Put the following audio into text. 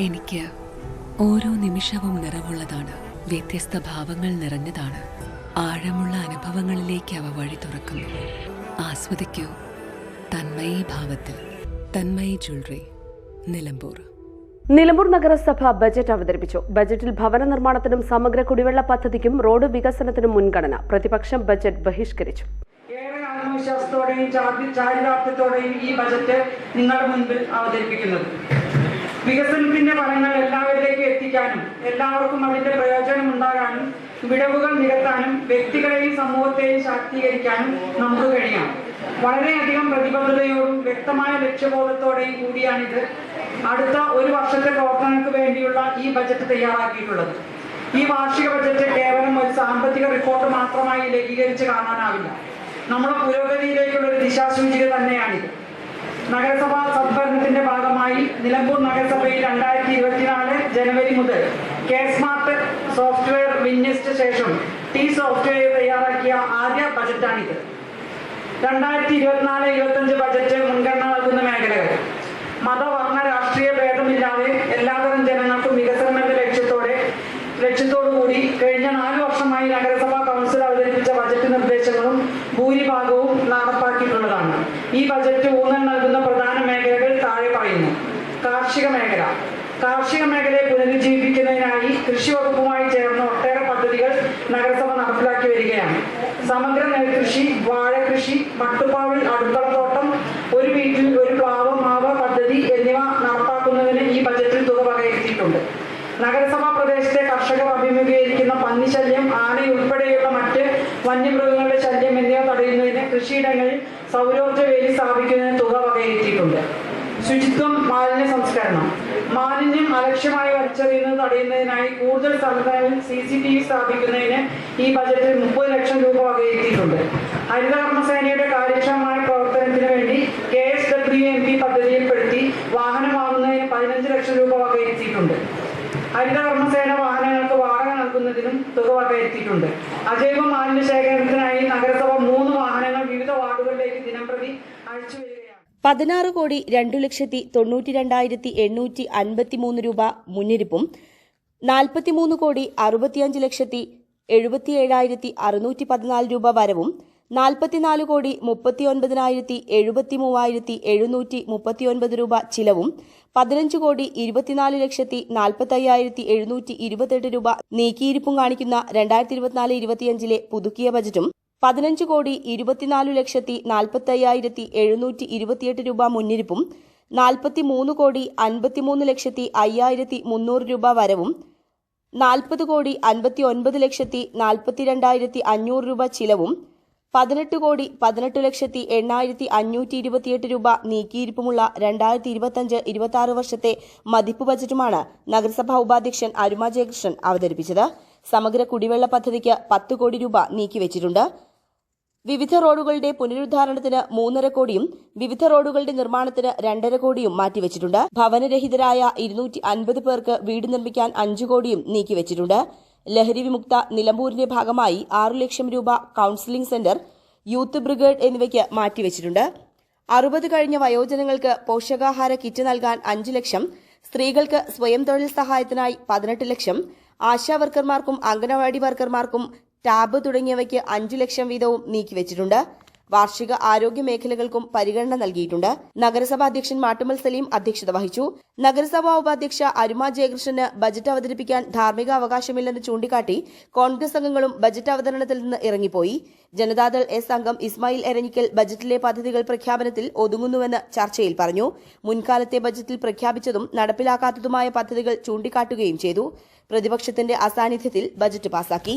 എനിക്ക് ഓരോ നിമിഷവും നിറവുള്ളതാണ്. വ്യത്യസ്ത ഭാവങ്ങൾ നിറഞ്ഞതാണ്. ആഴമുള്ള അനുഭവങ്ങളിലേക്ക് അവ വഴി തുറക്കുന്നു. ആസ്വദിക്കൂ. തന്മയി ഭാവത്തിൽ. തന്മയി ജ്വല്ലറി. നിലമ്പൂർ. നിലമ്പൂർ നഗരസഭ ബജറ്റ് അവതരിപ്പിച്ചു. ബജറ്റിൽ ഭവന നിർമ്മാണത്തിനും സമഗ്ര കുടിവെള്ള പദ്ധതിക്കും റോഡ് വികസനത്തിനും മുൻഗണന. പ്രതിപക്ഷം ബജറ്റ് ബഹിഷ്കരിച്ചു. ആത്മവിശ്വാസത്തോടെയും ചാരി- ചാരിതാർത്ഥ്യത്തോടെയും ഈ ബജറ്റ് നിങ്ങളുടെ മുൻപിൽ അവതരിപ്പിക്കുന്നത് വികസനത്തിന്റെ ഫലങ്ങൾ എല്ലാവരിലേക്കും എത്തിക്കാനും എല്ലാവർക്കും അതിന്റെ പ്രയോജനം ഉണ്ടാകാനും വിടവുകൾ നികത്താനും വ്യക്തികളെയും സമൂഹത്തെയും ശാക്തീകരിക്കാനും നമുക്ക് കഴിയാം വളരെയധികം പ്രതിബദ്ധതയോടും വ്യക്തമായ ലക്ഷ്യബോധത്തോടെയും കൂടിയാണിത്. അടുത്ത ഒരു വർഷത്തെ പ്രവർത്തനങ്ങൾക്ക് വേണ്ടിയുള്ള ഈ ബജറ്റ് തയ്യാറാക്കിയിട്ടുള്ളത്. ഈ വാർഷിക ബജറ്റ് കേവലം ഒരു സാമ്പത്തിക റിപ്പോർട്ട് മാത്രമായി ലഘീകരിച്ച് കാണാനാവില്ല. നമ്മുടെ പുരോഗതിയിലേക്കുള്ള ഒരു ദിശാസൂചിക തന്നെയാണിത്. നഗരസഭാ സദ്ഭരണത്തിന്റെ ഭാഗമായി നിലമ്പൂർ നഗരസഭയിൽ രണ്ടായിരത്തി ഇരുപത്തിനാല് ജനുവരി മുതൽ കെ സ്മാർട്ട് സോഫ്റ്റ്വെയർ വിന്യസിച്ച ശേഷം ടി സോഫ്റ്റ്വെയർ തയ്യാറാക്കിയ ആദ്യ ബജറ്റാണിത്. രണ്ടായിരത്തി ഇരുപത്തിനാല് ഇരുപത്തഞ്ച് ബജറ്റ് മുൻഗണന നൽകുന്ന മേഖലകൾ. മതവർണ രാഷ്ട്രീയ ഭേദമില്ലാതെ എല്ലാതരം ജനങ്ങൾക്കും വികസനം എന്ന ലക്ഷ്യത്തോടെ ലക്ഷ്യത്തോടുകൂടി കഴിഞ്ഞ നാല് വർഷമായി നഗരസഭാ കൗൺസിൽ അവതരിപ്പിച്ച ബജറ്റ് നിർദ്ദേശങ്ങളും ഭൂരിഭാഗവും നടപ്പാക്കിയിട്ടുള്ളതാണ്. ഈ ബജറ്റ് കൃഷി വകുപ്പുമായി ചേർന്ന് ഒട്ടേറെ പദ്ധതികൾ നഗരസഭ നടപ്പിലാക്കി വരികയാണ്. സമഗ്ര നെൽകൃഷി വാഴകൃഷി മട്ടുപ്പാവിൽ അടുക്കളത്തോട്ടം ഒരു വീട്ടിൽ ഒരു പ്ലാവ് മാവ് പദ്ധതി എന്നിവ നടപ്പാക്കുന്നതിന് ഈ ബജറ്റിൽ തുക വകയിരുത്തിയിട്ടുണ്ട്. നഗരസഭാ പ്രദേശത്തെ കർഷകർ അഭിമുഖീകരിക്കുന്ന പന്നിശല്യം ആനയുൾപ്പെടെയുള്ള മറ്റ് വന്യമൃഗങ്ങളുടെ ശല്യം എന്നിവ തടയുന്നതിന് കൃഷിയിടങ്ങളിൽ സൗരോർജ വേലി സ്ഥാപിക്കുന്നതിന് തുക വകയിരുത്തിയിട്ടുണ്ട്. ശുചിത്വം മാലിന്യ സംസ്കരണം. മാലിന്യം അലക്ഷ്യമായി വലിച്ചെറിയുന്നത് തടയുന്നതിനായി കൂടുതൽ സ്ഥലങ്ങളിൽ സി സി ടി വി സ്ഥാപിക്കുന്നതിന് ഈ ബജറ്റിൽ മുപ്പത് ലക്ഷം രൂപ വകയിരുത്തിയിട്ടുണ്ട്. ഹരിതകർമ്മസേനയുടെ കാര്യക്ഷമമായ പ്രവർത്തനത്തിന് വേണ്ടി K S W M P പദ്ധതിയിൽപ്പെടുത്തി വാഹനം വാങ്ങുന്നതിന് പതിനഞ്ച് ലക്ഷം രൂപ വകയിരുത്തിയിട്ടുണ്ട്. ഹരിതകർമ്മസേന വാഹനങ്ങൾക്ക് വാടക നൽകുന്നതിനും തുക വകയിരുത്തിയിട്ടുണ്ട്. അജൈവ മാലിന്യ ശേഖരണത്തിനായി നഗരസഭ മൂന്ന് വാഹനങ്ങൾ വിവിധ വാർഡുകളിലേക്ക് ദിനംപ്രതി അയച്ചു വരികയാണ് പതിനാറ് കോടി രണ്ടു ലക്ഷത്തി തൊണ്ണൂറ്റി രണ്ടായിരത്തി എണ്ണൂറ്റി അൻപത്തിമൂന്ന് രൂപ മുന്നിരിപ്പും നാൽപ്പത്തിമൂന്ന് കോടി അറുപത്തിയഞ്ച് ലക്ഷത്തി എഴുപത്തി ഏഴായിരത്തി അറുന്നൂറ്റി പതിനാല് രൂപ വരവും നാൽപ്പത്തിനാല് കോടി മുപ്പത്തിയൊൻപതിനായിരത്തി എഴുപത്തി മൂവായിരത്തി എഴുന്നൂറ്റി മുപ്പത്തിയൊൻപത് രൂപ ചിലവും പതിനഞ്ച് കോടി ഇരുപത്തിനാല് ലക്ഷത്തി നാൽപ്പത്തയ്യായിരത്തി എഴുന്നൂറ്റി ഇരുപത്തെട്ട് രൂപ നീക്കിയിരിപ്പും കാണിക്കുന്ന രണ്ടായിരത്തി ഇരുപത്തിനാല് ഇരുപത്തിയഞ്ചിലെ പുതുക്കിയ ബജറ്റും പതിനഞ്ച് കോടി ഇരുപത്തിനാല് ലക്ഷത്തി നാൽപ്പത്തയ്യായിരത്തി എഴുന്നൂറ്റി ഇരുപത്തിയെട്ട് രൂപ മുന്നിരിപ്പും നാൽപ്പത്തി മൂന്ന് കോടി അൻപത്തിമൂന്ന് ലക്ഷത്തി അയ്യായിരത്തി മുന്നൂറ് രൂപ വരവും നാൽപ്പത് കോടി അൻപത്തി ഒൻപത് ലക്ഷത്തി നാൽപ്പത്തിരണ്ടായിരത്തി അഞ്ഞൂറ് രൂപ ചിലവും പതിനെട്ട് കോടി പതിനെട്ട് ലക്ഷത്തി എണ്ണായിരത്തി അഞ്ഞൂറ്റി ഇരുപത്തിയെട്ട് രൂപ നീക്കിയിരിപ്പുമുള്ള രണ്ടായിരത്തി ഇരുപത്തഞ്ച് ഇരുപത്തി ആറ് വർഷത്തെ മതിപ്പ് ബജറ്റുമാണ് നഗരസഭാ ഉപാധ്യക്ഷൻ അരുമ ജയകൃഷ്ണൻ അവതരിപ്പിച്ചത്. സമഗ്ര കുടിവെള്ള പദ്ധതിക്ക് പത്ത് കോടി രൂപ നീക്കിവച്ചിട്ടുണ്ട്. വിവിധ റോഡുകളുടെ പുനരുദ്ധാരണത്തിന് മൂന്നര കോടിയും വിവിധ റോഡുകളുടെ നിർമ്മാണത്തിന് രണ്ടര കോടിയും മാറ്റിവച്ചിട്ടുണ്ട്. ഭവനരഹിതരായ ഇരുന്നൂറ്റി അൻപത് പേർക്ക് വീട് നിർമ്മിക്കാൻ അഞ്ചു കോടിയും നീക്കിവച്ചിട്ടുണ്ട്. ലഹരി വിമുക്ത നിലമ്പൂരിന്റെ ഭാഗമായി ആറു ലക്ഷം രൂപ കൌൺസിലിംഗ് സെന്റർ യൂത്ത് ബ്രിഗേഡ് എന്നിവയ്ക്ക് മാറ്റിവച്ചിട്ടുണ്ട്. അറുപത് കഴിഞ്ഞ വയോജനങ്ങൾക്ക് പോഷകാഹാര കിറ്റ് നൽകാൻ അഞ്ച് ലക്ഷം സ്ത്രീകൾക്ക് സ്വയം തൊഴിൽ സഹായത്തിനായി പതിനെട്ട് ലക്ഷം ആശാ വർക്കർമാർക്കും അംഗനവാടി വർക്കർമാർക്കും ടാബ് തുടങ്ങിയവയ്ക്ക് അഞ്ചു ലക്ഷം വീതവും നീക്കിവച്ചിട്ടുണ്ട് വാർഷിക ആരോഗ്യ മേഖലകൾക്കും പരിഗണന നൽകിയിട്ടുണ്ട്. നഗരസഭാ അധ്യക്ഷൻ മാട്ടുമൽ സലീം അധ്യക്ഷത വഹിച്ചു. നഗരസഭാ ഉപാധ്യക്ഷ അരുമ ജയകൃഷ്ണന് ബജറ്റ് അവതരിപ്പിക്കാൻ ധാർമ്മിക അവകാശമില്ലെന്ന് ചൂണ്ടിക്കാട്ടി കോൺഗ്രസ് അംഗങ്ങളും ബജറ്റ് അവതരണത്തിൽ നിന്ന് ഇറങ്ങിപ്പോയി. ജനതാദൾ എസ് അംഗം ഇസ്മായിൽ എരഞ്ഞിക്കൽ ബജറ്റിലെ പദ്ധതികൾ പ്രഖ്യാപനത്തിൽ ഒതുങ്ങുന്നുവെന്ന് ചർച്ചയിൽ പറഞ്ഞു. മുൻകാലത്തെ ബജറ്റിൽ പ്രഖ്യാപിച്ചതും നടപ്പിലാക്കാത്തതുമായ പദ്ധതികൾ ചൂണ്ടിക്കാട്ടുകയും ചെയ്തു. പ്രതിപക്ഷത്തിന്റെ അസാന്നിധ്യത്തിൽ ബജറ്റ് പാസാക്കി.